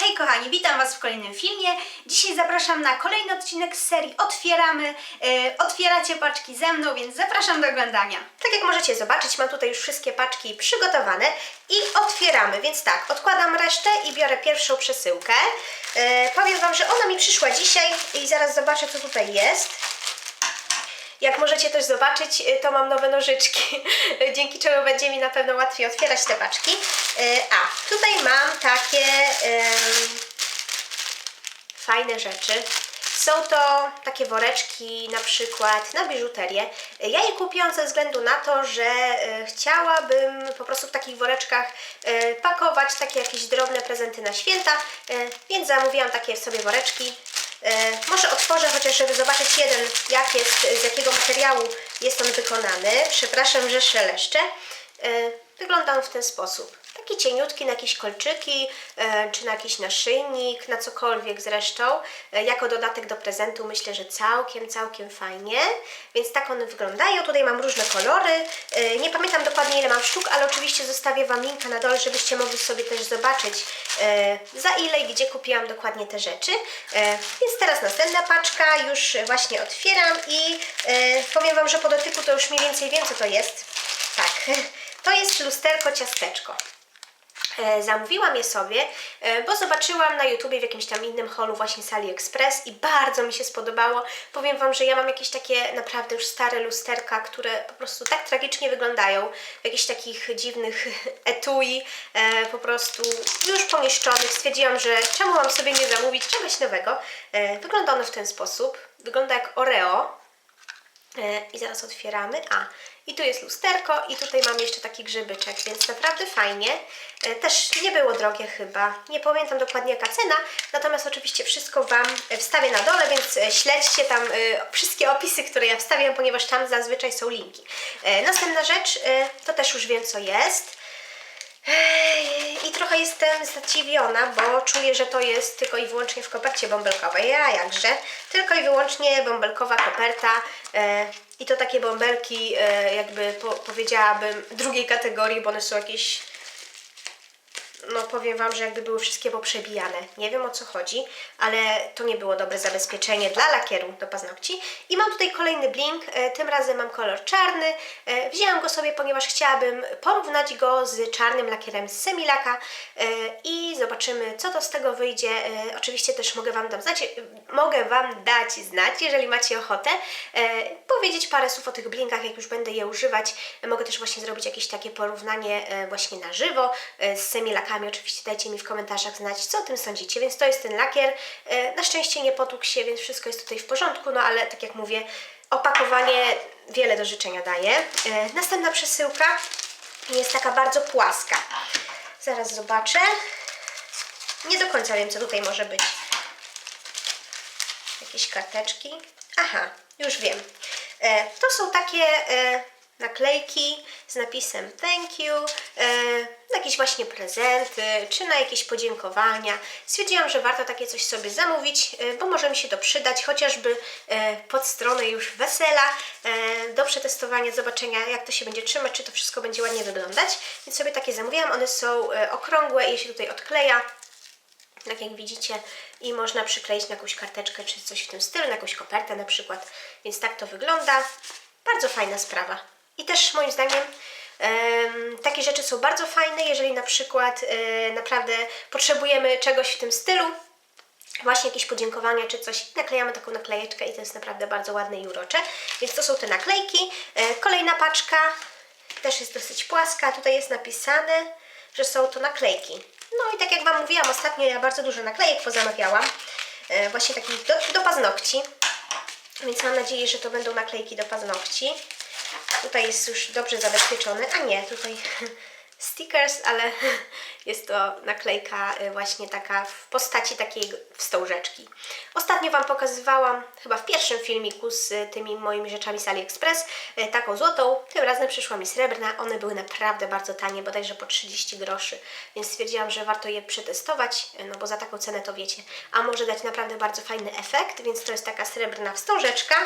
Hej kochani, witam Was w kolejnym filmie. Dzisiaj zapraszam na kolejny odcinek z serii Otwieramy. E, otwieracie paczki ze mną, więc zapraszam do oglądania. Tak jak możecie zobaczyć, mam tutaj już wszystkie paczki przygotowane i otwieramy. Więc tak, odkładam resztę i biorę pierwszą przesyłkę. E, powiem Wam, że ona mi przyszła dzisiaj i zaraz zobaczę, co tutaj jest. Jak możecie też zobaczyć, y, to mam nowe nożyczki, dzięki czemu będzie mi na pewno łatwiej otwierać te paczki. Y, A, tutaj mam takie em, fajne rzeczy. Są to takie woreczki na przykład na biżuterię. Ja je kupiłam ze względu na to, że e, chciałabym po prostu w takich woreczkach pakować takie jakieś drobne prezenty na święta, więc zamówiłam takie sobie woreczki. E, Może otworzę chociaż, żeby zobaczyć jeden, jak jest, z jakiego materiału jest on wykonany. Przepraszam, że szeleszczę. E, Wygląda on w ten sposób. Taki cieniutki na jakieś kolczyki, e, czy na jakiś naszyjnik, na cokolwiek zresztą. E, jako dodatek do prezentu myślę, że całkiem, całkiem fajnie. Więc tak one wyglądają. Tutaj mam różne kolory. E, nie pamiętam dokładnie ile mam sztuk, ale oczywiście zostawię Wam linka na dole, żebyście mogli sobie też zobaczyć za ile i gdzie kupiłam dokładnie te rzeczy. Więc teraz następna paczka. Już właśnie otwieram i powiem Wam, że po dotyku to już mniej więcej wiem co to jest. Tak, to jest lusterko ciasteczko. E, Zamówiłam je sobie, e, bo zobaczyłam na YouTubie w jakimś tam innym holu właśnie z AliExpress i bardzo mi się spodobało. Powiem Wam, że ja mam jakieś takie naprawdę już stare lusterka, które po prostu tak tragicznie wyglądają, w jakichś takich dziwnych etui, e, po prostu już pomieszczonych. Stwierdziłam, że czemu mam sobie nie zamówić czegoś nowego. Wygląda ono w ten sposób. Wygląda jak Oreo, I zaraz otwieramy. A, i tu jest lusterko i tutaj mam jeszcze taki grzybyczek, więc naprawdę fajnie. E, Też nie było drogie chyba. Nie pamiętam dokładnie jaka cena, natomiast oczywiście wszystko Wam e, wstawię na dole, więc e, śledźcie tam e, wszystkie opisy, które ja wstawiam, ponieważ tam zazwyczaj są linki. E, Następna rzecz, e, to też już wiem co jest. I trochę jestem zadziwiona, bo czuję, że to jest tylko i wyłącznie w kopercie bąbelkowej. Ja jakże. Tylko i wyłącznie bąbelkowa koperta. E, I to takie bąbelki, e, jakby po, powiedziałabym, drugiej kategorii, bo one są jakieś. No powiem Wam, że jakby były wszystkie poprzebijane. Nie wiem o co chodzi, ale to nie było dobre zabezpieczenie dla lakieru do paznokci. I mam tutaj kolejny blink, e, tym razem mam kolor czarny. E, Wzięłam go sobie, ponieważ chciałabym porównać go z czarnym lakierem z Semilaka e, i zobaczymy co to z tego wyjdzie. Oczywiście też mogę Wam dam znać, mogę Wam dać znać, jeżeli macie ochotę, powiedzieć parę słów o tych blinkach, jak już będę je używać. Mogę też właśnie zrobić jakieś takie porównanie właśnie na żywo z Semilakami. Oczywiście dajcie mi w komentarzach znać, co o tym sądzicie. Więc to jest ten lakier. E, Na szczęście nie potłukł się, więc wszystko jest tutaj w porządku, no ale tak jak mówię, opakowanie wiele do życzenia daje. E, Następna przesyłka jest taka bardzo płaska. Zaraz zobaczę. Nie do końca wiem, co tutaj może być. Jakieś karteczki. Aha, już wiem. E, to są takie naklejki z napisem thank you, e, na jakieś właśnie prezenty, czy na jakieś podziękowania. Stwierdziłam, że warto takie coś sobie zamówić, e, bo może mi się to przydać, chociażby e, pod stronę już wesela, do przetestowania, zobaczenia jak to się będzie trzymać, czy to wszystko będzie ładnie wyglądać. Więc sobie takie zamówiłam, one są okrągłe i się tutaj odkleja tak jak widzicie, i można przykleić na jakąś karteczkę czy coś w tym stylu, na jakąś kopertę na przykład. Więc tak to wygląda. Bardzo fajna sprawa. I też moim zdaniem em, takie rzeczy są bardzo fajne, jeżeli na przykład e, naprawdę potrzebujemy czegoś w tym stylu, właśnie jakieś podziękowania czy coś, naklejamy taką naklejeczkę i to jest naprawdę bardzo ładne i urocze. Więc to są te naklejki. E, kolejna paczka też jest dosyć płaska. Tutaj jest napisane, że są to naklejki. No i tak jak Wam mówiłam ostatnio, ja bardzo dużo naklejek pozamawiałam. E, właśnie takich do, do paznokci. Więc mam nadzieję, że to będą naklejki do paznokci. Tutaj jest już dobrze zabezpieczony. A nie, tutaj stickers, ale jest to naklejka y, właśnie taka w postaci takiej wstążeczki. Ostatnio Wam pokazywałam, chyba w pierwszym filmiku z y, tymi moimi rzeczami z AliExpress, y, taką złotą. Tym razem przyszła mi srebrna. One były naprawdę bardzo tanie, bodajże po 30 groszy, więc stwierdziłam, że warto je przetestować, no bo za taką cenę to wiecie. A może dać naprawdę bardzo fajny efekt, więc to jest taka srebrna wstążeczka,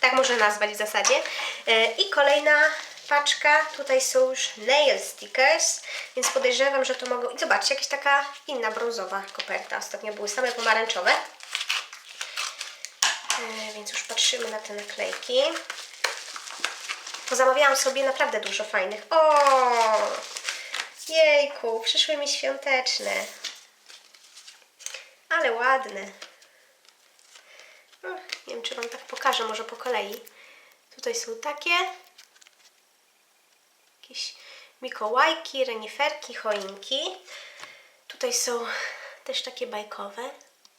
tak można nazwać w zasadzie. I kolejna paczka. Tutaj są już nail stickers, więc podejrzewam, że to mogą... I zobaczcie, jakaś taka inna brązowa koperta. Ostatnio były same pomarańczowe. E, więc już patrzymy na te naklejki. Pozamawiałam sobie naprawdę dużo fajnych. O! Jejku, przyszły mi świąteczne. Ale ładne. Nie wiem, czy Wam tak pokażę, może po kolei. Tutaj są takie. Jakieś mikołajki, reniferki, choinki. Tutaj są też takie bajkowe.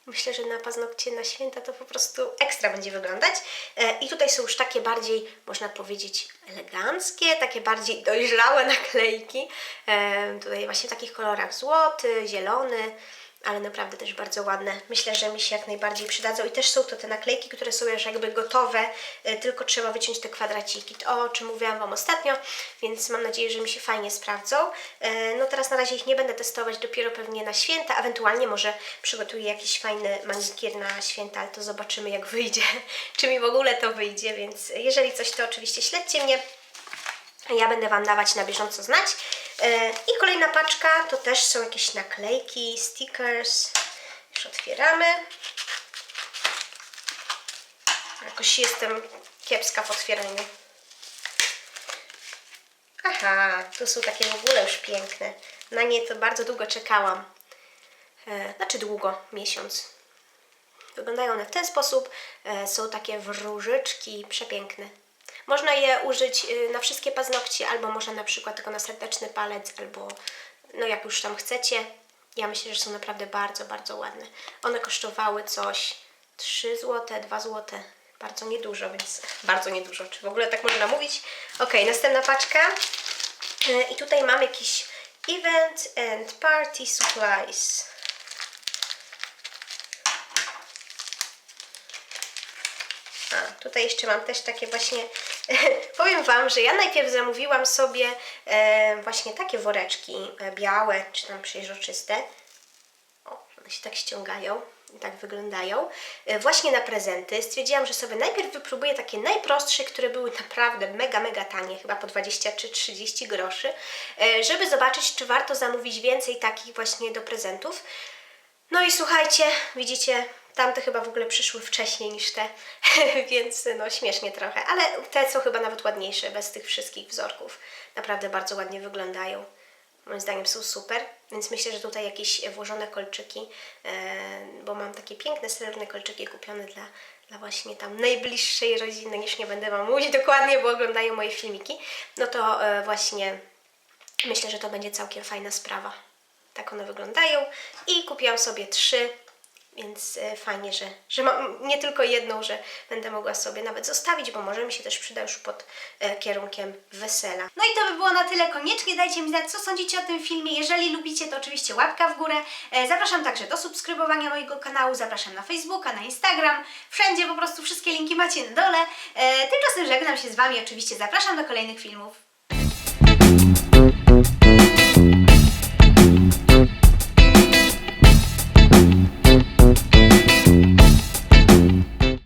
Myślę, że na paznokcie na święta to po prostu ekstra będzie wyglądać. E, I tutaj są już takie bardziej, można powiedzieć, eleganckie, takie bardziej dojrzałe naklejki. E, Tutaj właśnie w takich kolorach złoty, zielony, ale naprawdę też bardzo ładne. Myślę, że mi się jak najbardziej przydadzą. I też są to te naklejki, które są już jakby gotowe, e, tylko trzeba wyciąć te kwadraciki. O czym mówiłam Wam ostatnio, więc mam nadzieję, że mi się fajnie sprawdzą. E, No teraz na razie ich nie będę testować, dopiero pewnie na święta, ewentualnie może przygotuję jakiś fajny manikier na święta, ale to zobaczymy jak wyjdzie, czy mi w ogóle to wyjdzie, więc jeżeli coś to oczywiście śledźcie mnie. Ja będę Wam dawać na bieżąco znać. E, I kolejna paczka to też są jakieś naklejki, stickers. Już otwieramy. Jakoś jestem kiepska w otwieraniu. Aha, tu są takie w ogóle już piękne. Na nie to bardzo długo czekałam. E, znaczy długo, miesiąc. Wyglądają one w ten sposób. E, są takie wróżyczki przepiękne. Można je użyć y, na wszystkie paznokcie, albo można na przykład tylko na serdeczny palec, albo no jak już tam chcecie. Ja myślę, że są naprawdę bardzo, bardzo ładne. One kosztowały coś 3 zł, 2 zł. Bardzo niedużo, więc bardzo niedużo. Czy w ogóle tak można mówić? Ok, następna paczka. Y, I tutaj mam jakiś event and party supplies. A, tutaj jeszcze mam też takie właśnie. Powiem Wam, że ja najpierw zamówiłam sobie e, właśnie takie woreczki e, białe, czy tam przejrzyste. O, one się tak ściągają tak wyglądają. E, właśnie na prezenty. Stwierdziłam, że sobie najpierw wypróbuję takie najprostsze, które były naprawdę mega, mega tanie, chyba po 20 czy 30 groszy, e, żeby zobaczyć, czy warto zamówić więcej takich właśnie do prezentów. No i słuchajcie, widzicie, tamte chyba w ogóle przyszły wcześniej niż te, więc no śmiesznie trochę, ale te są chyba nawet ładniejsze bez tych wszystkich wzorków. Naprawdę bardzo ładnie wyglądają. Moim zdaniem są super, więc myślę, że tutaj jakieś włożone kolczyki, e, bo mam takie piękne srebrne kolczyki kupione dla, dla właśnie tam najbliższej rodziny, już nie będę Wam mówić dokładnie, bo oglądają moje filmiki, no to e, właśnie myślę, że to będzie całkiem fajna sprawa. Tak one wyglądają i kupiłam sobie trzy, więc e, fajnie, że, że mam nie tylko jedną, że będę mogła sobie nawet zostawić, bo może mi się też przyda już pod e, kierunkiem wesela. No i to by było na tyle. Koniecznie dajcie mi znać, co sądzicie o tym filmie. Jeżeli lubicie, to oczywiście łapka w górę. E, Zapraszam także do subskrybowania mojego kanału. Zapraszam na Facebooka, na Instagram. Wszędzie po prostu wszystkie linki macie na dole. Tymczasem żegnam się z Wami. Oczywiście zapraszam do kolejnych filmów.